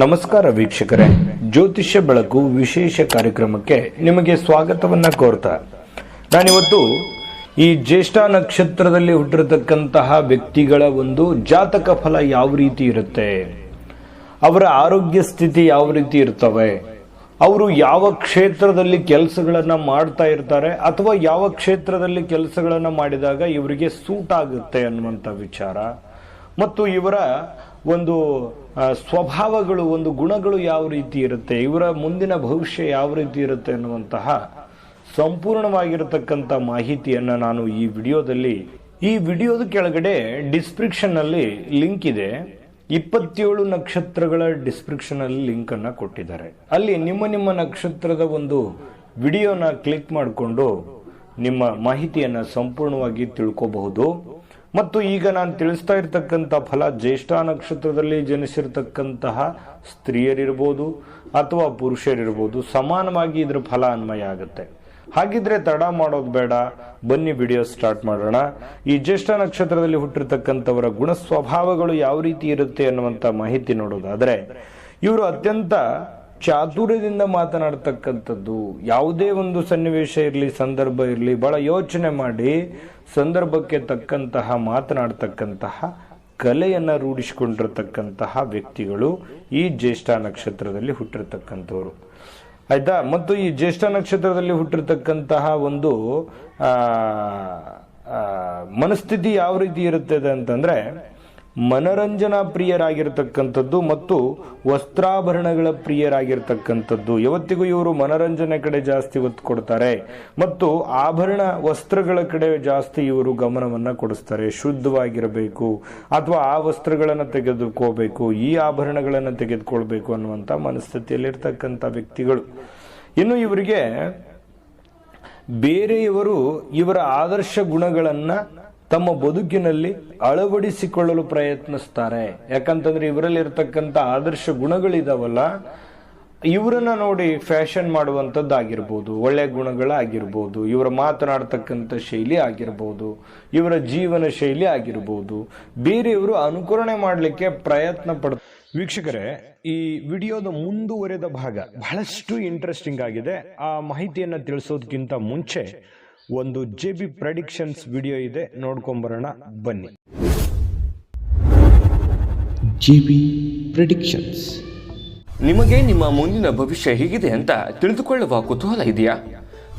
ನಮಸ್ಕಾರ ವೀಕ್ಷಕರೇ. ಜ್ಯೋತಿಷ್ಯ ಬೆಳಕು ವಿಶೇಷ ಕಾರ್ಯಕ್ರಮಕ್ಕೆ ನಿಮಗೆ ಸ್ವಾಗತವನ್ನ ಕೋರ್ತಾ. ನಾನಿವತ್ತು ಈ ಜ್ಯೇಷ್ಠ ನಕ್ಷತ್ರದಲ್ಲಿ ಹುಟ್ಟಿರತಕ್ಕಂತಹ ವ್ಯಕ್ತಿಗಳ ಒಂದು ಜಾತಕ ಫಲ ಯಾವ ರೀತಿ ಇರುತ್ತೆ? ಅವರ ಆರೋಗ್ಯ ಸ್ಥಿತಿ ಯಾವ ರೀತಿ ಇರ್ತವೆ? ಅವರು ಯಾವ ಕ್ಷೇತ್ರದಲ್ಲಿ ಕೆಲಸಗಳನ್ನ ಮಾಡ್ತಾ ಇರ್ತಾರೆ ಅಥವಾ ಯಾವ ಕ್ಷೇತ್ರದಲ್ಲಿ ಕೆಲಸಗಳನ್ನ ಮಾಡಿದಾಗ ಇವರಿಗೆ ಸೂಟ್ ಆಗುತ್ತೆ ಅನ್ನುವಂಥ ವಿಚಾರ. ಮತ್ತು ಇವರ ಒಂದು ಸ್ವಭಾವಗಳು, ಒಂದು ಗುಣಗಳು ಯಾವ ರೀತಿ ಇರುತ್ತೆ, ಇವರ ಮುಂದಿನ ಭವಿಷ್ಯ ಯಾವ ರೀತಿ ಇರುತ್ತೆ ಅನ್ನುವಂತಹ ಸಂಪೂರ್ಣವಾಗಿರತಕ್ಕಂಥ ಮಾಹಿತಿಯನ್ನು ನಾನು ಈ ವಿಡಿಯೋದಲ್ಲಿ, ಈ ವಿಡಿಯೋದ ಕೆಳಗಡೆ ಡಿಸ್ಕ್ರಿಪ್ಷನ್ನಲ್ಲಿ ಲಿಂಕ್ ಇದೆ. ಇಪ್ಪತ್ತೇಳು ನಕ್ಷತ್ರಗಳ ಡಿಸ್ಕ್ರಿಪ್ಷನ್ ಅಲ್ಲಿ ಲಿಂಕ್ ಅನ್ನ ಕೊಟ್ಟಿದ್ದಾರೆ. ಅಲ್ಲಿ ನಿಮ್ಮ ನಿಮ್ಮ ನಕ್ಷತ್ರದ ಒಂದು ವಿಡಿಯೋನ ಕ್ಲಿಕ್ ಮಾಡಿಕೊಂಡು ನಿಮ್ಮ ಮಾಹಿತಿಯನ್ನು ಸಂಪೂರ್ಣವಾಗಿ ತಿಳ್ಕೋಬಹುದು. ಮತ್ತು ಈಗ ನಾನು ತಿಳಿಸ್ತಾ ಇರ್ತಕ್ಕಂಥ ಫಲ ಜ್ಯೇಷ್ಠ ನಕ್ಷತ್ರದಲ್ಲಿ ಜನಿಸಿರ್ತಕ್ಕಂತಹ ಸ್ತ್ರೀಯರಿರ್ಬೋದು ಅಥವಾ ಪುರುಷರಿರ್ಬೋದು ಸಮಾನವಾಗಿ ಇದ್ರ ಫಲ ಅನ್ವಯ ಆಗುತ್ತೆ. ಹಾಗಿದ್ರೆ ತಡ ಮಾಡೋದು ಬೇಡ. ಬನ್ನಿ ವಿಡಿಯೋ ಸ್ಟಾರ್ಟ್ ಮಾಡೋಣ. ಈ ಜ್ಯೇಷ್ಠ ನಕ್ಷತ್ರದಲ್ಲಿ ಹುಟ್ಟಿರ್ತಕ್ಕಂಥವರ ಗುಣ ಸ್ವಭಾವಗಳು ಯಾವ ರೀತಿ ಇರುತ್ತೆ ಅನ್ನುವಂಥ ಮಾಹಿತಿ ನೋಡೋದಾದ್ರೆ, ಇವರು ಅತ್ಯಂತ ಚಾತುರ್ಯದಿಂದ ಮಾತನಾಡ್ತಕ್ಕಂಥದ್ದು, ಯಾವುದೇ ಒಂದು ಸನ್ನಿವೇಶ ಇರಲಿ, ಸಂದರ್ಭ ಇರಲಿ, ಬಹಳ ಯೋಚನೆ ಮಾಡಿ ಸಂದರ್ಭಕ್ಕೆ ತಕ್ಕಂತಹ, ಮಾತನಾಡ್ತಕ್ಕಂತಹ, ಕಲೆಯನ್ನು ರೂಢಿಸಿಕೊಂಡಿರತಕ್ಕಂತಹ ವ್ಯಕ್ತಿಗಳು ಈ ಜ್ಯೇಷ್ಠ ನಕ್ಷತ್ರದಲ್ಲಿ ಹುಟ್ಟಿರ್ತಕ್ಕಂಥವ್ರು. ಆಯ್ತಾ? ಮತ್ತು ಈ ಜ್ಯೇಷ್ಠ ನಕ್ಷತ್ರದಲ್ಲಿ ಹುಟ್ಟಿರ್ತಕ್ಕಂತಹ ಒಂದು ಮನಸ್ಥಿತಿ ಯಾವ ರೀತಿ ಇರುತ್ತದೆ ಅಂತಂದ್ರೆ ಮನರಂಜನಾ ಪ್ರಿಯರಾಗಿರ್ತಕ್ಕಂಥದ್ದು ಮತ್ತು ವಸ್ತ್ರಾಭರಣಗಳ ಪ್ರಿಯರಾಗಿರ್ತಕ್ಕಂಥದ್ದು. ಯಾವತ್ತಿಗೂ ಇವರು ಮನರಂಜನೆ ಕಡೆ ಜಾಸ್ತಿ ಒತ್ತು ಕೊಡ್ತಾರೆ. ಮತ್ತು ಆಭರಣ ವಸ್ತ್ರಗಳ ಕಡೆ ಜಾಸ್ತಿ ಇವರು ಗಮನವನ್ನು ಕೊಡಿಸ್ತಾರೆ. ಶುದ್ಧವಾಗಿರಬೇಕು. ಅಥವಾ ಆ ವಸ್ತ್ರಗಳನ್ನು ತೆಗೆದುಕೋಬೇಕು. ಈ ಆಭರಣಗಳನ್ನು ತೆಗೆದುಕೊಳ್ಬೇಕು ಅನ್ನುವಂಥ ಮನಸ್ಥಿತಿಯಲ್ಲಿರ್ತಕ್ಕಂಥ ವ್ಯಕ್ತಿಗಳು. ಇನ್ನು ಇವರಿಗೆ ಬೇರೆಯವರು ಇವರ ಆದರ್ಶ ಗುಣಗಳನ್ನ ತಮ್ಮ ಬದುಕಿನಲ್ಲಿ ಅಳವಡಿಸಿಕೊಳ್ಳಲು ಪ್ರಯತ್ನಿಸ್ತಾರೆ. ಯಾಕಂತಂದ್ರೆ ಇವರಲ್ಲಿ ಇರತಕ್ಕಂಥ ಆದರ್ಶ ಗುಣಗಳಿದಾವಲ್ಲ, ಇವರನ್ನ ನೋಡಿ ಫ್ಯಾಷನ್ ಮಾಡುವಂಥದ್ದಾಗಿರ್ಬೋದು, ಒಳ್ಳೆ ಗುಣಗಳಾಗಿರ್ಬೋದು, ಇವರ ಮಾತನಾಡ್ತಕ್ಕಂಥ ಶೈಲಿ ಆಗಿರ್ಬೋದು, ಇವರ ಜೀವನ ಶೈಲಿ ಆಗಿರ್ಬೋದು ಬೇರೆಯವರು ಅನುಕರಣೆ ಮಾಡಲಿಕ್ಕೆ ಪ್ರಯತ್ನ ಪಡ ವೀಕ್ಷಕರೇ, ಈ ವಿಡಿಯೋದ ಮುಂದುವರೆದ ಭಾಗ ಬಹಳಷ್ಟು ಇಂಟ್ರೆಸ್ಟಿಂಗ್ ಆಗಿದೆ. ಆ ಮಾಹಿತಿಯನ್ನು ತಿಳಿಸೋದಕ್ಕಿಂತ ಮುಂಚೆ ಒಂದು ಜೆ ಬಿ ಪ್ರೆಡಿಕ್ಷನ್ಸ್ ವಿಡಿಯೋ ಇದೆ. ನೋಡ್ಕೊಂಬರೋಣ. ಬನ್ನಿ. ಜೆ ಬಿ ಪ್ರೆಡಿಕ್ಷನ್ಸ್ ನಿಮಗೆ ನಿಮ್ಮ ಮುಂದಿನ ಭವಿಷ್ಯ ಹೇಗಿದೆ ಅಂತ ತಿಳಿದುಕೊಳ್ಳುವ ಕುತೂಹಲ ಇದೆಯಾ?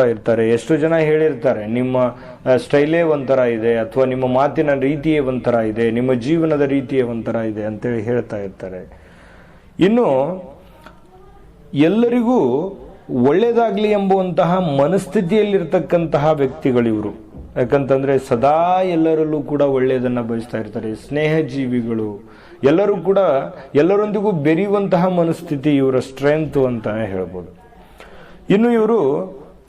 ಇರ್ತಾರೆ ಎಷ್ಟು ಜನ ಹೇಳಿರ್ತಾರೆ, ನಿಮ್ಮ ಸ್ಟೈಲೇ ಒಂಥರ ಇದೆ, ಅಥವಾ ನಿಮ್ಮ ಮಾತಿನ ರೀತಿಯೇ ಒಂಥರ ಇದೆ, ನಿಮ್ಮ ಜೀವನದ ರೀತಿಯೇ ಒಂಥರ ಇದೆ ಅಂತೇಳಿ ಹೇಳ್ತಾ ಇರ್ತಾರೆ. ಇನ್ನು, ಎಲ್ಲರಿಗೂ ಒಳ್ಳೇದಾಗ್ಲಿ ಎಂಬುವಂತಹ ಮನಸ್ಥಿತಿಯಲ್ಲಿರ್ತಕ್ಕಂತಹ ವ್ಯಕ್ತಿಗಳಿವರು ಯಾಕಂತಂದ್ರೆ ಸದಾ ಎಲ್ಲರಲ್ಲೂ ಕೂಡ ಒಳ್ಳೆಯದನ್ನ ಬಯಸ್ತಾ ಇರ್ತಾರೆ. ಸ್ನೇಹ ಜೀವಿಗಳು ಎಲ್ಲರೂ ಕೂಡ ಎಲ್ಲರೊಂದಿಗೂ ಬೆರೆಯುವಂತಹ ಮನಸ್ಥಿತಿ, ಇವರ ಸ್ಟ್ರೆಂತ್ ಅಂತ ಹೇಳ್ಬೋದು. ಇನ್ನು ಇವರು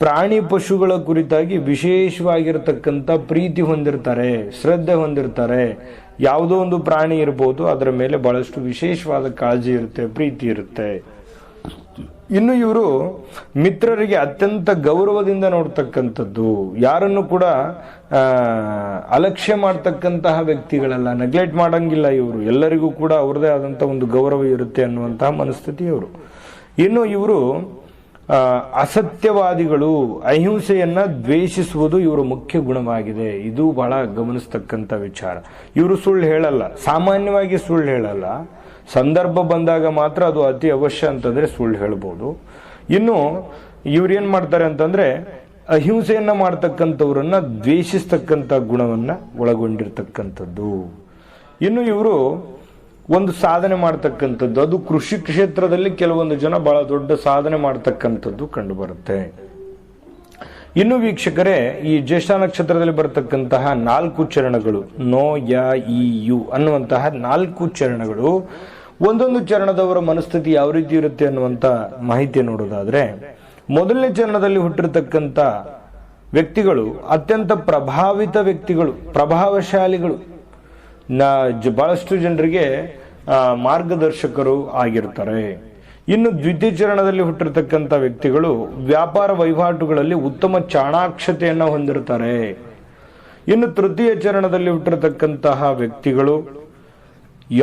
ಪ್ರಾಣಿ ಪಶುಗಳ ಕುರಿತಾಗಿ ವಿಶೇಷವಾಗಿರತಕ್ಕಂಥ ಪ್ರೀತಿ ಹೊಂದಿರ್ತಾರೆ, ಶ್ರದ್ಧೆ ಹೊಂದಿರ್ತಾರೆ. ಯಾವುದೋ ಒಂದು ಪ್ರಾಣಿ ಇರ್ಬೋದು, ಅದರ ಮೇಲೆ ಬಹಳಷ್ಟು ವಿಶೇಷವಾದ ಕಾಳಜಿ ಇರುತ್ತೆ, ಪ್ರೀತಿ ಇರುತ್ತೆ. ಇನ್ನು ಇವರು ಮಿತ್ರರಿಗೆ ಅತ್ಯಂತ ಗೌರವದಿಂದ ನೋಡ್ತಕ್ಕಂಥದ್ದು. ಯಾರನ್ನು ಕೂಡ ಅಲಕ್ಷ್ಯ ಮಾಡ್ತಕ್ಕಂತಹ ವ್ಯಕ್ತಿಗಳೆಲ್ಲ ನೆಗ್ಲೆಕ್ಟ್ ಮಾಡಂಗಿಲ್ಲ ಇವರು. ಎಲ್ಲರಿಗೂ ಕೂಡ ಅವ್ರದೇ ಆದಂಥ ಒಂದು ಗೌರವ ಇರುತ್ತೆ ಅನ್ನುವಂತಹ ಮನಸ್ಥಿತಿ ಇವರು. ಇನ್ನು ಇವರು ಅಸತ್ಯವಾದಿಗಳು ಅಹಿಂಸೆಯನ್ನ ದ್ವೇಷಿಸುವುದು ಇವರ ಮುಖ್ಯ ಗುಣವಾಗಿದೆ. ಇದು ಬಹಳ ಗಮನಿಸ್ತಕ್ಕಂಥ ವಿಚಾರ. ಇವರು ಸುಳ್ಳು ಹೇಳಲ್ಲ. ಸಾಮಾನ್ಯವಾಗಿ ಸುಳ್ಳು ಹೇಳಲ್ಲ. ಸಂದರ್ಭ ಬಂದಾಗ ಮಾತ್ರ ಅದು ಅತಿ ಅವಶ್ಯ ಅಂತಂದ್ರೆ ಸುಳ್ಳು ಹೇಳ್ಬೋದು. ಇನ್ನು ಇವ್ರು ಏನ್ ಮಾಡ್ತಾರೆ ಅಂತಂದ್ರೆ ಅಹಿಂಸೆಯನ್ನ ಮಾಡ್ತಕ್ಕಂಥವ್ರನ್ನ ದ್ವೇಷಿಸ್ತಕ್ಕಂಥ ಗುಣವನ್ನ ಒಳಗೊಂಡಿರ್ತಕ್ಕಂಥದ್ದು. ಇನ್ನು ಇವರು ಒಂದು ಸಾಧನೆ ಮಾಡ್ತಕ್ಕಂಥದ್ದು. ಅದು ಕೃಷಿ ಕ್ಷೇತ್ರದಲ್ಲಿ ಕೆಲವೊಂದು ಜನ ಬಹಳ ದೊಡ್ಡ ಸಾಧನೆ ಮಾಡ್ತಕ್ಕಂಥದ್ದು ಕಂಡು ಬರುತ್ತೆ ಇನ್ನು ವೀಕ್ಷಕರೇ, ಈ ಜ್ಯೇಷ್ಠ ನಕ್ಷತ್ರದಲ್ಲಿ ಬರತಕ್ಕಂತಹ ನಾಲ್ಕು ಚರಣಗಳು, ನೋ, ಯ ಇ ಯು ಅನ್ನುವಂತಹ ನಾಲ್ಕು ಚರಣಗಳು, ಒಂದೊಂದು ಚರಣದವರ ಮನಸ್ಥಿತಿ ಯಾವ ರೀತಿ ಇರುತ್ತೆ ಅನ್ನುವಂತ ಮಾಹಿತಿ ನೋಡೋದಾದ್ರೆ, ಮೊದಲನೇ ಚರಣದಲ್ಲಿ ಹುಟ್ಟಿರ್ತಕ್ಕಂಥ ವ್ಯಕ್ತಿಗಳು, ಅತ್ಯಂತ ಪ್ರಭಾವಿತ ವ್ಯಕ್ತಿಗಳು, ಪ್ರಭಾವಶಾಲಿಗಳು ನಾ ಬಹಳಷ್ಟು ಜನರಿಗೆ ಮಾರ್ಗದರ್ಶಕರು ಆಗಿರ್ತಾರೆ. ಇನ್ನು ದ್ವಿತೀಯ ಚರಣದಲ್ಲಿ ಹುಟ್ಟಿರ್ತಕ್ಕಂಥ ವ್ಯಕ್ತಿಗಳು ವ್ಯಾಪಾರ ವಹಿವಾಟುಗಳಲ್ಲಿ ಉತ್ತಮ ಚಾಣಾಕ್ಷತೆಯನ್ನು ಹೊಂದಿರ್ತಾರೆ. ಇನ್ನು ತೃತೀಯ ಚರಣದಲ್ಲಿ ಹುಟ್ಟಿರತಕ್ಕಂತಹ ವ್ಯಕ್ತಿಗಳು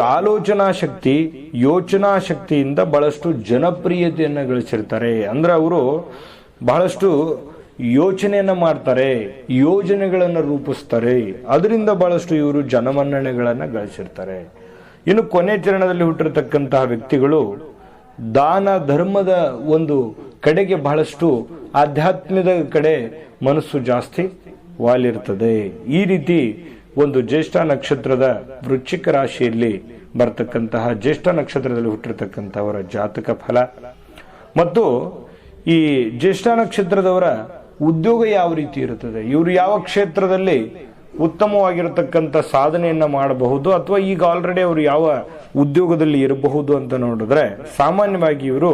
ಆಲೋಚನಾ ಶಕ್ತಿ, ಯೋಚನಾ ಶಕ್ತಿಯಿಂದ ಬಹಳಷ್ಟು ಜನಪ್ರಿಯತೆಯನ್ನು ಗಳಿಸಿರ್ತಾರೆ. ಅಂದ್ರೆ ಅವರು ಬಹಳಷ್ಟು ಯೋಚನೆಯನ್ನ ಮಾಡ್ತಾರೆ, ಯೋಜನೆಗಳನ್ನ ರೂಪಿಸ್ತಾರೆ. ಅದರಿಂದ ಬಹಳಷ್ಟು ಇವರು ಜನಮನ್ನಣೆಗಳನ್ನ ಗಳಿಸಿರ್ತಾರೆ. ಇನ್ನು ಕೊನೆ ಚರಣದಲ್ಲಿ ಹುಟ್ಟಿರತಕ್ಕಂತಹ ವ್ಯಕ್ತಿಗಳು ದಾನ ಧರ್ಮದ ಒಂದು ಕಡೆಗೆ ಬಹಳಷ್ಟು ಆಧ್ಯಾತ್ಮದ ಕಡೆ ಮನಸ್ಸು ಜಾಸ್ತಿ ವಾಲಿರ್ತದೆ. ಈ ರೀತಿ ಒಂದು ಜ್ಯೇಷ್ಠ ನಕ್ಷತ್ರದ ವೃಶ್ಚಿಕ ರಾಶಿಯಲ್ಲಿ ಬರ್ತಕ್ಕಂತಹ ಜ್ಯೇಷ್ಠ ನಕ್ಷತ್ರದಲ್ಲಿ ಹುಟ್ಟಿರ್ತಕ್ಕಂಥವರ ಜಾತಕ ಫಲ. ಮತ್ತು ಈ ಜ್ಯೇಷ್ಠ ನಕ್ಷತ್ರದವರ ಉದ್ಯೋಗ ಯಾವ ರೀತಿ ಇರುತ್ತದೆ? ಇವರು ಯಾವ ಕ್ಷೇತ್ರದಲ್ಲಿ ಉತ್ತಮವಾಗಿರತಕ್ಕಂಥ ಸಾಧನೆಯನ್ನ ಮಾಡಬಹುದು? ಅಥವಾ ಈಗ ಆಲ್ರೆಡಿ ಅವರು ಯಾವ ಉದ್ಯೋಗದಲ್ಲಿ ಇರಬಹುದು ಅಂತ ನೋಡಿದ್ರೆ, ಸಾಮಾನ್ಯವಾಗಿ ಇವರು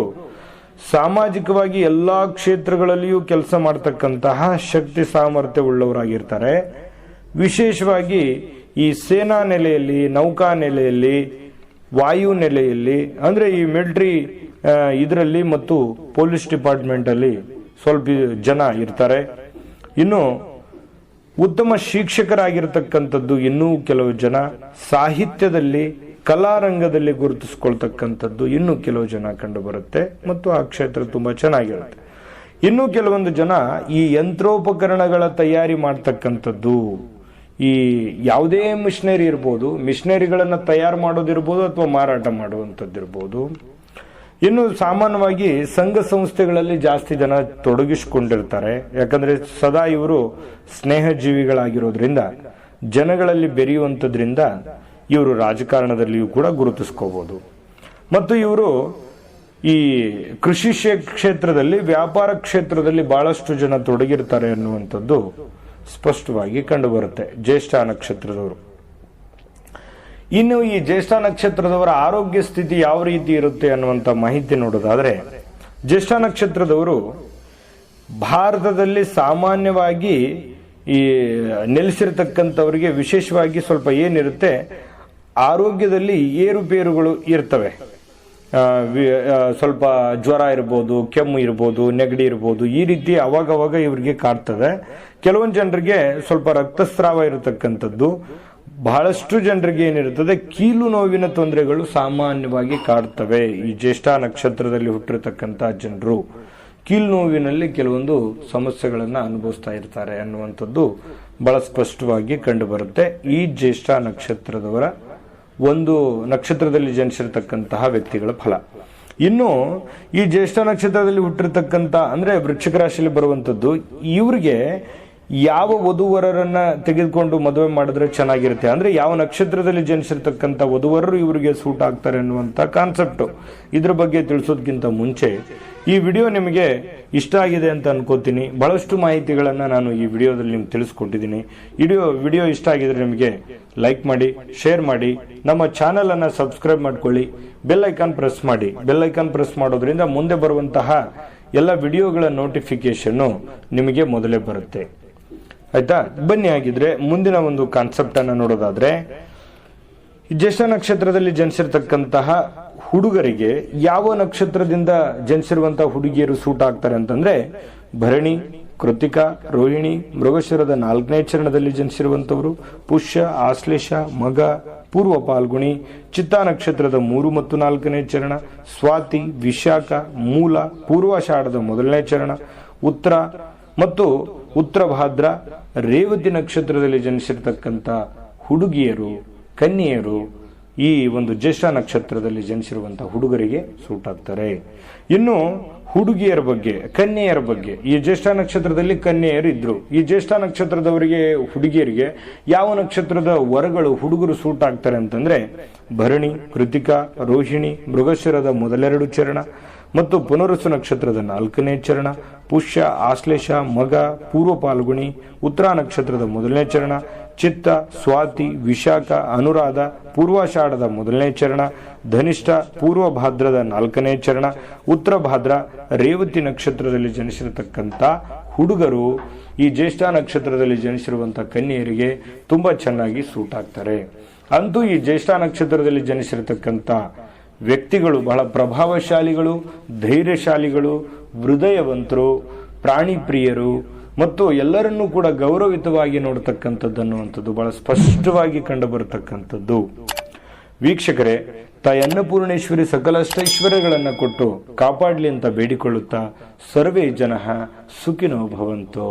ಸಾಮಾಜಿಕವಾಗಿ ಎಲ್ಲಾ ಕ್ಷೇತ್ರಗಳಲ್ಲಿಯೂ ಕೆಲಸ ಮಾಡತಕ್ಕಂತಹ ಶಕ್ತಿ ಸಾಮರ್ಥ್ಯ ಉಳ್ಳವರಾಗಿರ್ತಾರೆ. ವಿಶೇಷವಾಗಿ ಈ ಸೇನಾ ನೆಲೆಯಲ್ಲಿ, ನೌಕಾ ನೆಲೆಯಲ್ಲಿ, ವಾಯು ನೆಲೆಯಲ್ಲಿ, ಅಂದ್ರೆ ಈ ಮಿಲಿಟರಿ ಇದರಲ್ಲಿ ಮತ್ತು ಪೊಲೀಸ್ ಡಿಪಾರ್ಟ್ಮೆಂಟ್ ಅಲ್ಲಿ ಸ್ವಲ್ಪ ಜನ ಇರ್ತಾರೆ. ಇನ್ನು ಉತ್ತಮ ಶಿಕ್ಷಕರಾಗಿರ್ತಕ್ಕಂಥದ್ದು ಇನ್ನೂ ಕೆಲವು ಜನ. ಸಾಹಿತ್ಯದಲ್ಲಿ, ಕಲಾರಂಗದಲ್ಲಿ ಗುರುತಿಸ್ಕೊಳ್ತಕ್ಕಂಥದ್ದು ಇನ್ನೂ ಕೆಲವು ಜನ ಕಂಡು ಬರುತ್ತೆ ಮತ್ತು ಆ ಕ್ಷೇತ್ರ ತುಂಬ ಚೆನ್ನಾಗಿರುತ್ತೆ. ಇನ್ನೂ ಕೆಲವೊಂದು ಜನ ಈ ಯಂತ್ರೋಪಕರಣಗಳ ತಯಾರಿ ಮಾಡ್ತಕ್ಕಂಥದ್ದು. ಈ ಯಾವುದೇ ಮಿಷನರಿ ಇರ್ಬೋದು, ಮಿಷನರಿಗಳನ್ನು ತಯಾರು ಮಾಡೋದಿರ್ಬೋದು ಅಥವಾ ಮಾರಾಟ ಮಾಡುವಂಥದ್ದಿರ್ಬೋದು. ಇನ್ನು ಸಾಮಾನ್ಯವಾಗಿ ಸಂಘ ಸಂಸ್ಥೆಗಳಲ್ಲಿ ಜಾಸ್ತಿ ಜನ ತೊಡಗಿಸಿಕೊಂಡಿರ್ತಾರೆ. ಯಾಕಂದ್ರೆ ಸದಾ ಇವರು ಸ್ನೇಹ ಜೀವಿಗಳಾಗಿರೋದ್ರಿಂದ ಜನಗಳಲ್ಲಿ ಬೆರೆಯುವಂಥದ್ರಿಂದ ಇವರು ರಾಜಕಾರಣದಲ್ಲಿಯೂ ಕೂಡ ಗುರುತಿಸ್ಕೋಬಹುದು ಮತ್ತು ಇವರು ಈ ಕೃಷಿ ಕ್ಷೇತ್ರದಲ್ಲಿ, ವ್ಯಾಪಾರ ಕ್ಷೇತ್ರದಲ್ಲಿ ಬಹಳಷ್ಟು ಜನ ತೊಡಗಿರ್ತಾರೆ ಅನ್ನುವಂಥದ್ದು ಸ್ಪಷ್ಟವಾಗಿ ಕಂಡುಬರುತ್ತೆ. ಜ್ಯೇಷ್ಠ ನಕ್ಷತ್ರದವರು. ಇನ್ನು ಈ ಜ್ಯೇಷ್ಠ ನಕ್ಷತ್ರದವರ ಆರೋಗ್ಯ ಸ್ಥಿತಿ ಯಾವ ರೀತಿ ಇರುತ್ತೆ ಅನ್ನುವಂಥ ಮಾಹಿತಿ ನೋಡೋದಾದರೆ, ಜ್ಯೇಷ್ಠ ನಕ್ಷತ್ರದವರು ಭಾರತದಲ್ಲಿ ಸಾಮಾನ್ಯವಾಗಿ ಈ ನೆಲೆಸಿರ್ತಕ್ಕಂಥವರಿಗೆ ವಿಶೇಷವಾಗಿ ಸ್ವಲ್ಪ ಏನಿರುತ್ತೆ, ಆರೋಗ್ಯದಲ್ಲಿ ಏರುಪೇರುಗಳು ಇರ್ತವೆ. ಸ್ವಲ್ಪ ಜ್ವರ ಇರ್ಬೋದು, ಕೆಮ್ಮು ಇರ್ಬೋದು, ನೆಗಡಿ ಇರ್ಬೋದು, ಈ ರೀತಿ ಅವಾಗವಾಗ ಇವರಿಗೆ ಕಾಡ್ತದೆ ಕೆಲವೊಂದು ಜನರಿಗೆ ಸ್ವಲ್ಪ ರಕ್ತಸ್ರಾವ ಇರತಕ್ಕಂಥದ್ದು. ಬಹಳಷ್ಟು ಜನರಿಗೆ ಏನಿರುತ್ತದೆ, ಕೀಲು ನೋವಿನ ತೊಂದರೆಗಳು ಸಾಮಾನ್ಯವಾಗಿ ಕಾಡ್ತವೆ. ಈ ಜ್ಯೇಷ್ಠ ನಕ್ಷತ್ರದಲ್ಲಿ ಹುಟ್ಟಿರತಕ್ಕಂಥ ಜನರು ಕೀಲು ನೋವಿನಲ್ಲಿ ಕೆಲವೊಂದು ಸಮಸ್ಯೆಗಳನ್ನು ಅನುಭವಿಸ್ತಾ ಇರ್ತಾರೆ ಅನ್ನುವಂಥದ್ದು ಬಹಳ ಸ್ಪಷ್ಟವಾಗಿ ಕಂಡುಬರುತ್ತೆ. ಈ ಜ್ಯೇಷ್ಠ ನಕ್ಷತ್ರದವರ ಒಂದು ನಕ್ಷತ್ರದಲ್ಲಿ ಜನಿಸಿರ್ತಕ್ಕಂತಹ ವ್ಯಕ್ತಿಗಳ ಫಲ. ಇನ್ನು ಈ ಜ್ಯೇಷ್ಠ ನಕ್ಷತ್ರದಲ್ಲಿ ಹುಟ್ಟಿರ್ತಕ್ಕಂಥ, ಅಂದ್ರೆ ವೃಶ್ಚಿಕ ರಾಶಿಯಲ್ಲಿ ಬರುವಂತದ್ದು ಇವ್ರಿಗೆ ಯಾವ ವಧುವರರನ್ನ ತೆಗೆದುಕೊಂಡು ಮದುವೆ ಮಾಡಿದ್ರೆ ಚೆನ್ನಾಗಿರುತ್ತೆ? ಅಂದ್ರೆ ಯಾವ ನಕ್ಷತ್ರದಲ್ಲಿ ಜನಿಸಿರ್ತಕ್ಕಂಥ ವಧುವರರು ಇವರಿಗೆ ಸೂಟ್ ಆಗ್ತಾರೆ ಅನ್ನುವಂತ ಕಾನ್ಸೆಪ್ಟ್ ಇದ್ರ ಬಗ್ಗೆ ತಿಳಿಸೋದಕ್ಕಿಂತ ಮುಂಚೆ ಈ ವಿಡಿಯೋ ನಿಮಗೆ ಇಷ್ಟ ಆಗಿದೆ ಅಂತ ಅನ್ಕೋತೀನಿ. ಬಹಳಷ್ಟು ಮಾಹಿತಿಗಳನ್ನು ನಾನು ಈ ವಿಡಿಯೋದಲ್ಲಿ ನಿಮ್ಗೆ ತಿಳಿಸ್ಕೊಟ್ಟಿದ್ದೀನಿ. ವಿಡಿಯೋ ವಿಡಿಯೋ ಇಷ್ಟ ಆಗಿದ್ರೆ ನಿಮಗೆ ಲೈಕ್ ಮಾಡಿ ಶೇರ್ ಮಾಡಿ. ನಮ್ಮ ಚಾನೆಲ್ ಅನ್ನ ಸಬ್ಸ್ಕ್ರೈಬ್ ಮಾಡ್ಕೊಳ್ಳಿ. ಬೆಲ್ ಐಕಾನ್ ಪ್ರೆಸ್ ಮಾಡಿ. ಬೆಲ್ ಐಕಾನ್ ಪ್ರೆಸ್ ಮಾಡೋದ್ರಿಂದ ಮುಂದೆ ಬರುವಂತಹ ಎಲ್ಲ ವಿಡಿಯೋಗಳ ನೋಟಿಫಿಕೇಶನ್ ನಿಮಗೆ ಮೊದಲೇ ಬರುತ್ತೆ. ಆಯ್ತಾ? ಬನ್ನಿ ಆಗಿದ್ರೆ ಮುಂದಿನ ಒಂದು ಕಾನ್ಸೆಪ್ಟ್ ಅನ್ನ ನೋಡೋದಾದ್ರೆ, ಜ್ಯೇಷ್ಠ ನಕ್ಷತ್ರದಲ್ಲಿ ಜನಿಸಿರ್ತಕ್ಕಂತಹ ಹುಡುಗರಿಗೆ ಯಾವ ನಕ್ಷತ್ರದಿಂದ ಜನಿಸಿರುವಂತಹ ಹುಡುಗಿಯರು ಸೂಟ್ ಆಗ್ತಾರೆ ಅಂತಂದ್ರೆ, ಭರಣಿ, ಕೃತಿಕಾ, ರೋಹಿಣಿ, ಮೃಗಶಿರದ ನಾಲ್ಕನೇ ಚರಣದಲ್ಲಿ ಜನಿಸಿರುವಂತವರು, ಪುಷ್ಯ, ಆಶ್ಲೇಷ, ಮಗ, ಪೂರ್ವ ಪಾಲ್ಗುಣಿ, ಚಿತ್ತಾ ನಕ್ಷತ್ರದ ಮೂರು ಮತ್ತು ನಾಲ್ಕನೇ ಚರಣ, ಸ್ವಾತಿ, ವಿಶಾಖ, ಮೂಲ ಪೂರ್ವಾಷಾಢದ ಮೊದಲನೇ ಚರಣ, ಉತ್ತರ ಮತ್ತು ಉತ್ತರ ಭಾದ್ರ, ರೇವತಿ ನಕ್ಷತ್ರದಲ್ಲಿ ಜನಿಸಿರ್ತಕ್ಕಂಥ ಹುಡುಗಿಯರು, ಕನ್ಯೆಯರು ಈ ಒಂದು ಜ್ಯೇಷ್ಠ ನಕ್ಷತ್ರದಲ್ಲಿ ಜನಿಸಿರುವಂತಹ ಹುಡುಗರಿಗೆ ಸೂಟ್ ಆಗ್ತಾರೆ ಇನ್ನು ಹುಡುಗಿಯರ ಬಗ್ಗೆ, ಕನ್ಯೆಯರ ಬಗ್ಗೆ, ಈ ಜ್ಯೇಷ್ಠ ನಕ್ಷತ್ರದಲ್ಲಿ ಕನ್ಯೆಯರು ಇದ್ರು. ಈ ಜ್ಯೇಷ್ಠ ನಕ್ಷತ್ರದವರಿಗೆ, ಹುಡುಗಿಯರಿಗೆ ಯಾವ ನಕ್ಷತ್ರದ ವರಗಳು ಹುಡುಗರು ಸೂಟ್ ಆಗ್ತಾರೆ ಅಂತಂದ್ರೆ, ಭರಣಿ, ಕೃತಿಕಾ, ರೋಹಿಣಿ, ಮೃಗಶಿರದ ಮೊದಲೆರಡು ಚರಣ ಮತ್ತು ಪುನರುಸು ನಕ್ಷತ್ರದ ನಾಲ್ಕನೇ ಚರಣ, ಪುಷ್ಯ, ಆಶ್ಲೇಷ, ಮಗ, ಪೂರ್ವ ಪಾಲ್ಗುಣಿ, ಉತ್ತರ ನಕ್ಷತ್ರದ ಮೊದಲನೇ ಚರಣ, ಚಿತ್ತ, ಸ್ವಾತಿ, ವಿಶಾಖ, ಅನುರಾಧ, ಪೂರ್ವಾಷಾಢದ ಮೊದಲನೇ ಚರಣ, ಧನಿಷ್ಠ, ಪೂರ್ವ ಭಾದ್ರದ ನಾಲ್ಕನೇ ಚರಣ, ಉತ್ತರ ಭಾದ್ರ, ರೇವತಿ ನಕ್ಷತ್ರದಲ್ಲಿ ಜನಿಸಿರತಕ್ಕಂಥ ಹುಡುಗರು ಈ ಜ್ಯೇಷ್ಠ ನಕ್ಷತ್ರದಲ್ಲಿ ಜನಿಸಿರುವಂಥ ಕನ್ಯೆಯರಿಗೆ ತುಂಬಾ ಚೆನ್ನಾಗಿ ಸೂಟ್ ಆಗ್ತಾರೆ. ಅಂತೂ ಈ ಜ್ಯೇಷ್ಠ ನಕ್ಷತ್ರದಲ್ಲಿ ಜನಿಸಿರತಕ್ಕಂಥ ವ್ಯಕ್ತಿಗಳು ಬಹಳ ಪ್ರಭಾವಶಾಲಿಗಳು, ಧೈರ್ಯಶಾಲಿಗಳು, ಹೃದಯವಂತರು ಪ್ರಾಣಿ ಪ್ರಿಯರು ಮತ್ತು ಎಲ್ಲರನ್ನೂ ಕೂಡ ಗೌರವಿತವಾಗಿ ನೋಡತಕ್ಕಂಥದ್ದು ಅನ್ನುವಂಥದ್ದು ಬಹಳ ಸ್ಪಷ್ಟವಾಗಿ ಕಂಡು ಬರತಕ್ಕಂಥದ್ದು ವೀಕ್ಷಕರೇ ತಾಯಿ ಅನ್ನಪೂರ್ಣೇಶ್ವರಿ ಸಕಲಷ್ಟೈಶ್ವರ್ಯಗಳನ್ನು ಕೊಟ್ಟು ಕಾಪಾಡಲಿ ಅಂತ ಬೇಡಿಕೊಳ್ಳುತ್ತಾ ಸರ್ವೇ ಜನ ಸುಖಿನೋ ಭವಂತು.